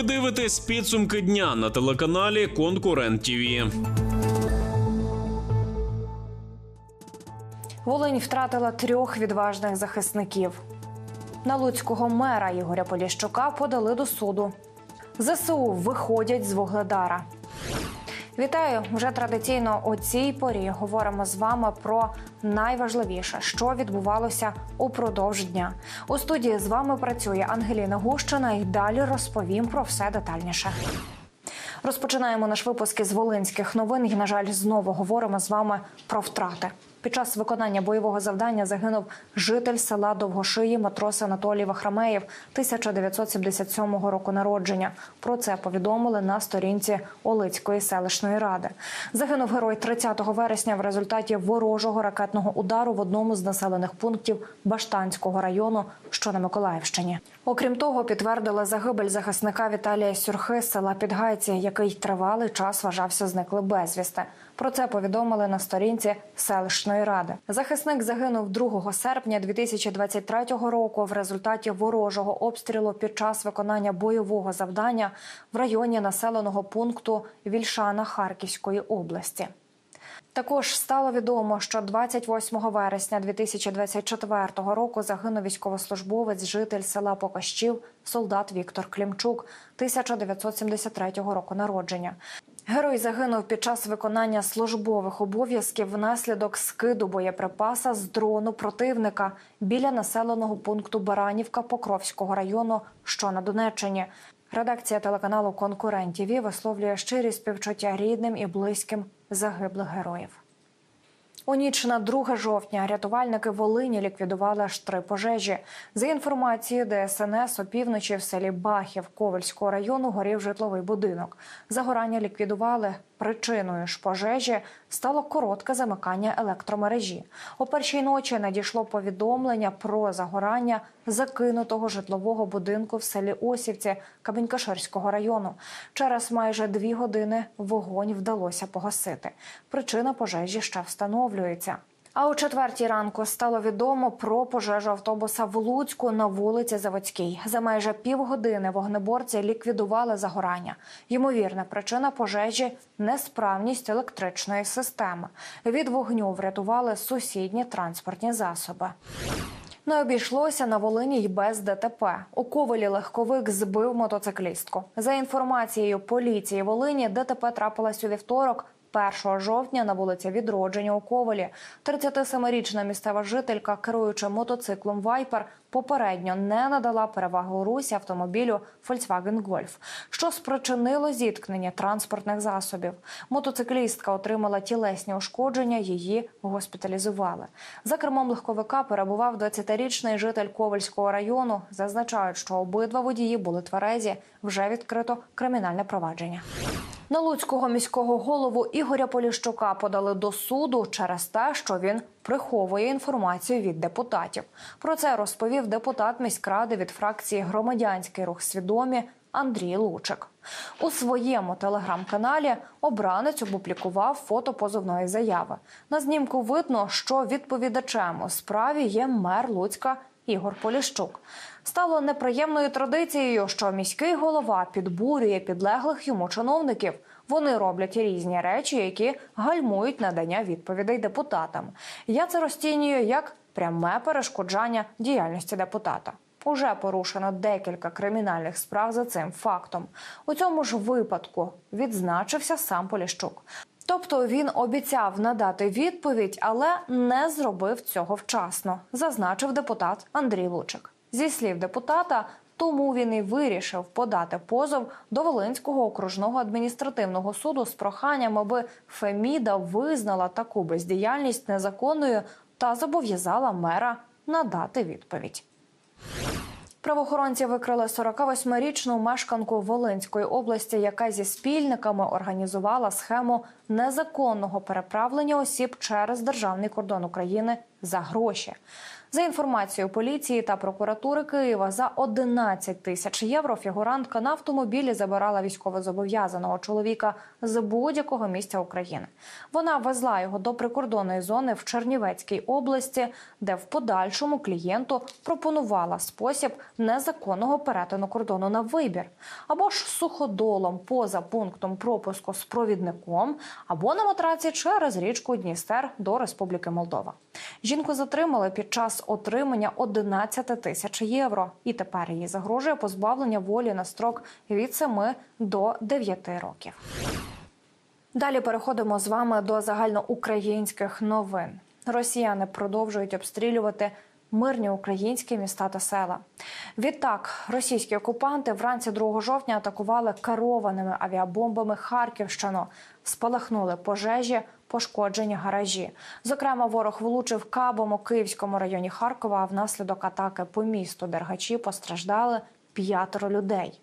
Ви дивитесь підсумки дня на телеканалі Конкурент ТІВІ. Волинь втратила трьох відважних захисників. На луцького мера Ігоря Поліщука подали до суду. ЗСУ виходять з Вугледара. Вітаю! Вже традиційно у цій порі говоримо з вами про найважливіше, що відбувалося упродовж дня. У студії з вами працює Ангеліна Гущина і далі розповім про все детальніше. Розпочинаємо наш випуск із волинських новин. І, на жаль, знову говоримо з вами про втрати. Під час виконання бойового завдання загинув житель села Довгошиї матрос Анатолій Вахрамеєв 1977 року народження. Про це повідомили на сторінці Олицької селищної ради. Загинув герой 30 вересня в результаті ворожого ракетного удару в одному з населених пунктів Баштанського району, що на Миколаївщині. Окрім того, підтвердили загибель захисника Віталія Сюрхи з села Підгайці, який тривалий час вважався зниклим безвісти. Про це повідомили на сторінці селищної ради. Захисник загинув 2 серпня 2023 року в результаті ворожого обстрілу під час виконання бойового завдання в районі населеного пункту Вільшана Харківської області. Також стало відомо, що 28 вересня 2024 року загинув військовослужбовець, житель села Покащів, солдат Віктор Клімчук, 1973 року народження. Герой загинув під час виконання службових обов'язків внаслідок скиду боєприпаса з дрону противника біля населеного пункту Баранівка Покровського району, що на Донеччині. Редакція телеканалу Конкурент ТІВІ висловлює щирі співчуття рідним і близьким загиблих героїв. У ніч на 2 жовтня рятувальники Волині ліквідували аж три пожежі. За інформацією ДСНС, опівночі в селі Бахів Ковельського району горів житловий будинок. Загорання ліквідували. Причиною ж пожежі стало коротке замикання електромережі. О першій ночі надійшло повідомлення про загорання закинутого житлового будинку в селі Осівці Кабінкашерського району. Через майже дві години вогонь вдалося погасити. Причина пожежі ще встановлюється. А о четвертій ранку стало відомо про пожежу автобуса в Луцьку на вулиці Заводській. За майже півгодини вогнеборці ліквідували загорання. Ймовірна причина пожежі несправність електричної системи. Від вогню врятували сусідні транспортні засоби. Не обійшлося на Волині й без ДТП. У Ковелі легковик збив мотоциклістку. За інформацією поліції Волині, ДТП трапилось у вівторок. 1 жовтня на вулиці Відродження у Ковелі 37-річна місцева жителька, керуючи мотоциклом Вайпер, попередньо не надала перевагу русі автомобілю Volkswagen Golf, що спричинило зіткнення транспортних засобів. Мотоциклістка отримала тілесні ушкодження, її госпіталізували. За кермом легковика перебував 20-річний житель Ковальського району. Зазначають, що обидва водії були тверезі. Вже відкрито кримінальне провадження. На Луцького міського голову Ігоря Поліщука подали до суду через те, що він приховує інформацію від депутатів. Про це розповів депутат міськради від фракції Громадянський рух свідомі Андрій Лучик. У своєму телеграм-каналі обранець опублікував фото позовної заяви. На знімку видно, що відповідачем у справі є мер Луцька Ігор Поліщук. Стало неприємною традицією, що міський голова підбурює підлеглих йому чиновників. Вони роблять різні речі, які гальмують надання відповідей депутатам. Я це розцінюю як пряме перешкоджання діяльності депутата. Уже порушено декілька кримінальних справ за цим фактом. У цьому ж випадку відзначився сам Поліщук. Тобто він обіцяв надати відповідь, але не зробив цього вчасно, зазначив депутат Андрій Лучик. Зі слів депутата, тому він і вирішив подати позов до Волинського окружного адміністративного суду з проханням, аби Феміда визнала таку бездіяльність незаконною та зобов'язала мера надати відповідь. Правоохоронці викрили 48-річну мешканку Волинської області, яка зі спільниками організувала схему незаконного переправлення осіб через державний кордон України за гроші. За інформацією поліції та прокуратури Києва, за 11 тисяч євро фігурантка на автомобілі забирала військовозобов'язаного чоловіка з будь-якого місця України. Вона везла його до прикордонної зони в Чернівецькій області, де в подальшому клієнту пропонувала спосіб незаконного перетину кордону на вибір, або ж суходолом поза пунктом пропуску з провідником, або на матраці через річку Дністер до Республіки Молдова. Жінку затримали під час отримання 11 тисяч євро, і тепер їй загрожує позбавлення волі на строк від 7 до 9 років. Далі переходимо з вами до загальноукраїнських новин. Росіяни продовжують обстрілювати мирні українські міста та села. Відтак, російські окупанти вранці 2 жовтня атакували керованими авіабомбами Харківщину, спалахнули пожежі, пошкоджені гаражі. Зокрема, ворог влучив кабом у Київському районі Харкова. А внаслідок атаки по місту Дергачі постраждали п'ятеро людей.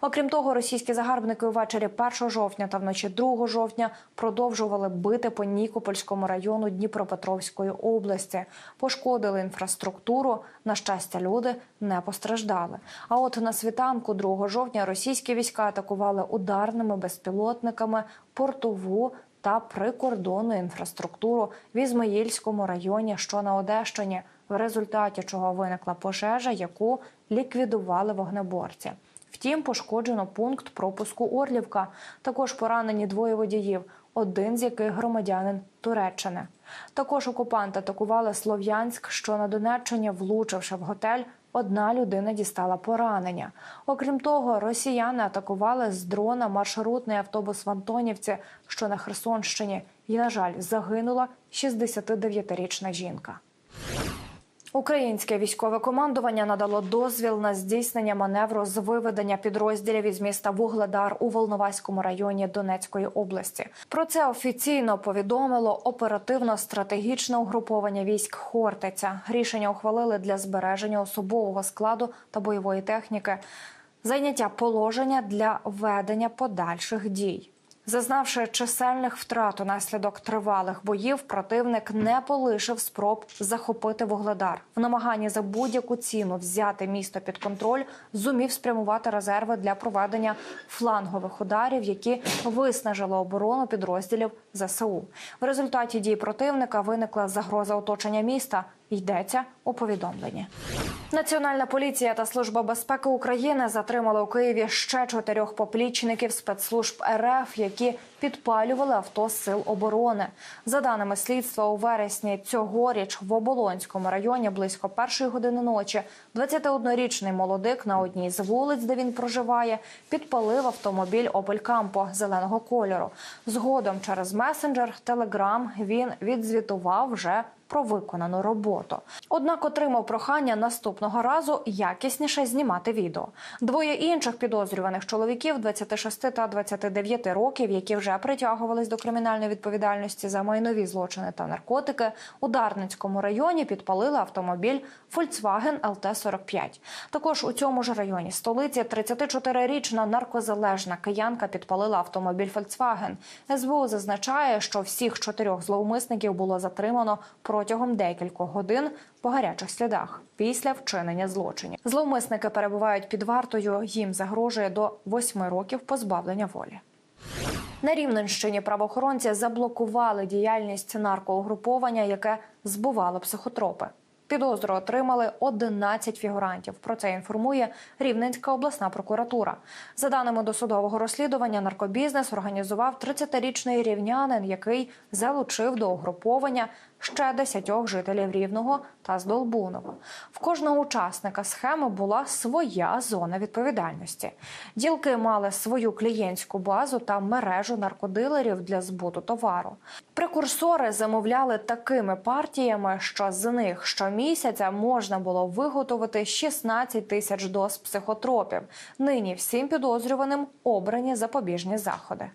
Окрім того, російські загарбники увечері 1 жовтня та вночі 2 жовтня продовжували бити по Нікопольському району Дніпропетровської області, пошкодили інфраструктуру. На щастя, люди не постраждали. А от на світанку 2 жовтня російські війська атакували ударними безпілотниками портову та прикордонну інфраструктуру в Ізмаїльському районі, що на Одещині, в результаті чого виникла пожежа, яку ліквідували вогнеборці. Втім, пошкоджено пункт пропуску Орлівка. Також поранені двоє водіїв, один з яких громадянин Туреччини. Також окупанти атакували Слов'янськ, що на Донеччині, влучивши в готель. Одна людина дістала поранення. Окрім того, росіяни атакували з дрона маршрутний автобус в Антонівці, що на Херсонщині, і, на жаль, загинула 69-річна жінка. Українське військове командування надало дозвіл на здійснення маневру з виведення підрозділів із міста Вугледар у Волноваському районі Донецької області. Про це офіційно повідомило оперативно-стратегічне угруповання військ Хортиця. Рішення ухвалили для збереження особового складу та бойової техніки, зайняття положення для ведення подальших дій. Зазнавши чисельних втрат унаслідок тривалих боїв, противник не полишив спроб захопити вугледар. В намаганні за будь-яку ціну взяти місто під контроль, зумів спрямувати резерви для проведення флангових ударів, які виснажили оборону підрозділів ЗСУ. В результаті дій противника виникла загроза оточення міста. Йдеться у повідомленні. Національна поліція та служба безпеки України затримали у Києві ще чотирьох поплічників спецслужб РФ, які підпалювали авто сил оборони. За даними слідства, у вересні цьогоріч в Оболонському районі близько першої години ночі 21-річний молодик на одній з вулиць, де він проживає, підпалив автомобіль Opel Кампо зеленого кольору. Згодом через месенджер Telegram він відзвітував вже про виконану роботу. Однак отримав прохання наступного разу якісніше знімати відео. Двоє інших підозрюваних чоловіків 26 та 29 років, які вже притягувались до кримінальної відповідальності за майнові злочини та наркотики, у Дарницькому районі підпалили автомобіль Volkswagen LT-45. Також у цьому ж районі столиці 34-річна наркозалежна киянка підпалила автомобіль Volkswagen. СБУ зазначає, що всіх чотирьох зловмисників було затримано протягом декількох годин по гарячих слідах після вчинення злочинів. Зловмисники перебувають під вартою. Їм загрожує до восьми років позбавлення волі. На Рівненщині правоохоронці заблокували діяльність наркоугруповання, яке збувало психотропи. Підозру отримали 11 фігурантів. Про це інформує Рівненська обласна прокуратура. За даними досудового розслідування, наркобізнес організував 30-річний рівнянин, який залучив до угруповання ще 10 жителів Рівного та Здолбунова. В кожного учасника схеми була своя зона відповідальності. Ділки мали свою клієнтську базу та мережу наркодилерів для збуту товару. Прекурсори замовляли такими партіями, що з них щомісяця можна було виготовити 16 тисяч доз психотропів. Нині всім підозрюваним обрані запобіжні заходи.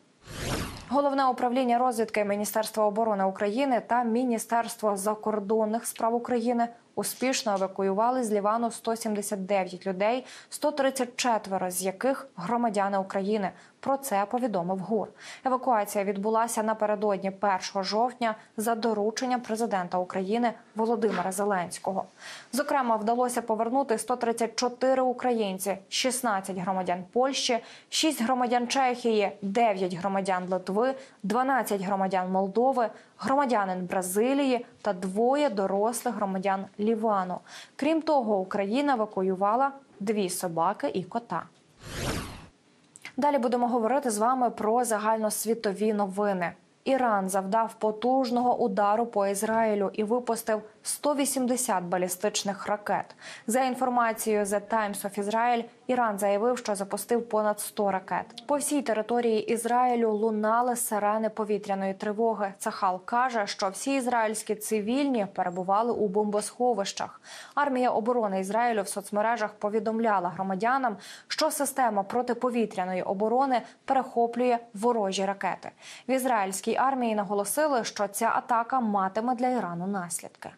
Головне управління розвідки Міністерства оборони України та Міністерство закордонних справ України успішно евакуювали з Лівану 179 людей, 134 з яких громадяни України. Про це повідомив ГУР. Евакуація відбулася напередодні 1 жовтня за дорученням президента України Володимира Зеленського. Зокрема, вдалося повернути 134 українці, 16 громадян Польщі, 6 громадян Чехії, 9 громадян Литви, 12 громадян Молдови, громадянин Бразилії та двоє дорослих громадян Лівану. Крім того, Україна евакуювала дві собаки і кота. Далі будемо говорити з вами про загальносвітові новини. Іран завдав потужного удару по Ізраїлю і випустив 180 балістичних ракет. За інформацією The Times of Israel, Іран заявив, що запустив понад 100 ракет. По всій території Ізраїлю лунали сирени повітряної тривоги. Цахал каже, що всі ізраїльські цивільні перебували у бомбосховищах. Армія оборони Ізраїлю в соцмережах повідомляла громадянам, що система протиповітряної оборони перехоплює ворожі ракети. В ізраїльській армії наголосили, що ця атака матиме для Ірану наслідки.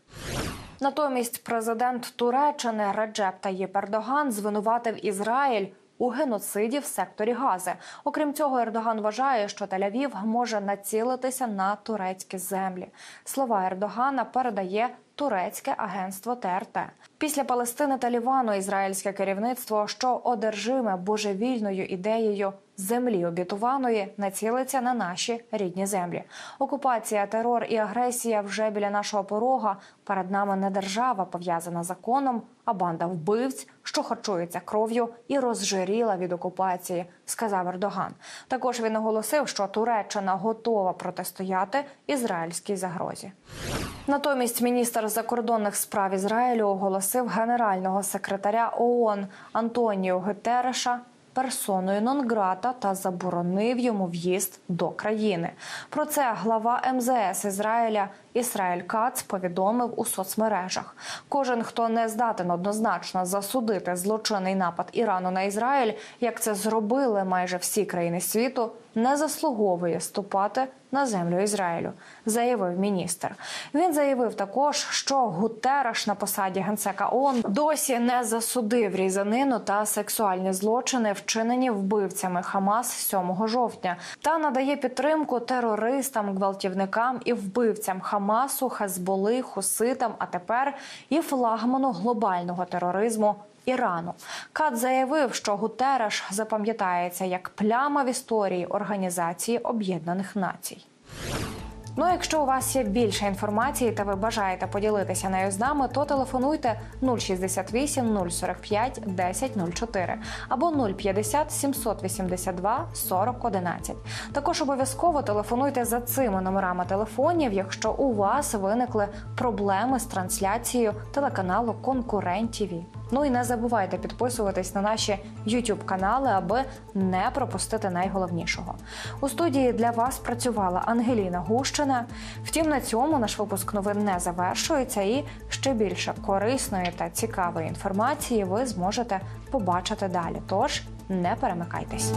Натомість президент Туреччини Реджеп Таїп Ердоган звинуватив Ізраїль. У геноциді в секторі Гази. Окрім цього, Ердоган вважає, що Тель-Авів може націлитися на турецькі землі. Слова Ердогана передає турецьке агентство ТРТ. Після Палестини та Лівану ізраїльське керівництво, що одержиме божевільною ідеєю землі обітованої, націлиться на наші рідні землі. Окупація, терор і агресія вже біля нашого порога. Перед нами не держава пов'язана законом, а банда вбивць, що харчується кров'ю і розжиріла від окупації, сказав Ердоган. Також він наголосив, що Туреччина готова протистояти ізраїльській загрозі. Натомість міністр закордонних справ Ізраїлю оголосив генерального секретаря ООН Антоніо Гетереша персоною нон-грата та заборонив йому в'їзд до країни. Про це глава МЗС Ізраїля Ісраїль Кац повідомив у соцмережах. Кожен, хто не здатен однозначно засудити злочинний напад Ірану на Ізраїль, як це зробили майже всі країни світу, не заслуговує ступати на землю Ізраїлю, заявив міністр. Він заявив також, що Гутераш на посаді генсека ООН досі не засудив різанину та сексуальні злочини, вчинені вбивцями Хамас 7 жовтня, та надає підтримку терористам, гвалтівникам і вбивцям Хамасу, Хезболи, Хуситам, а тепер і флагману глобального тероризму. Ірану Кат заявив, що Гутереш запам'ятається як пляма в історії Організації Об'єднаних Націй. Ну, а якщо у вас є більше інформації та ви бажаєте поділитися нею з нами, то телефонуйте 068 045 1004 або 050 782 40 11. Також обов'язково телефонуйте за цими номерами телефонів, якщо у вас виникли проблеми з трансляцією телеканалу Конкурент ТІВІ. Ну і не забувайте підписуватись на наші youtube канали, аби не пропустити найголовнішого. У студії для вас працювала Ангеліна Гущина. Втім, на цьому наш випуск новин не завершується, і ще більше корисної та цікавої інформації ви зможете побачити далі. Тож не перемикайтесь.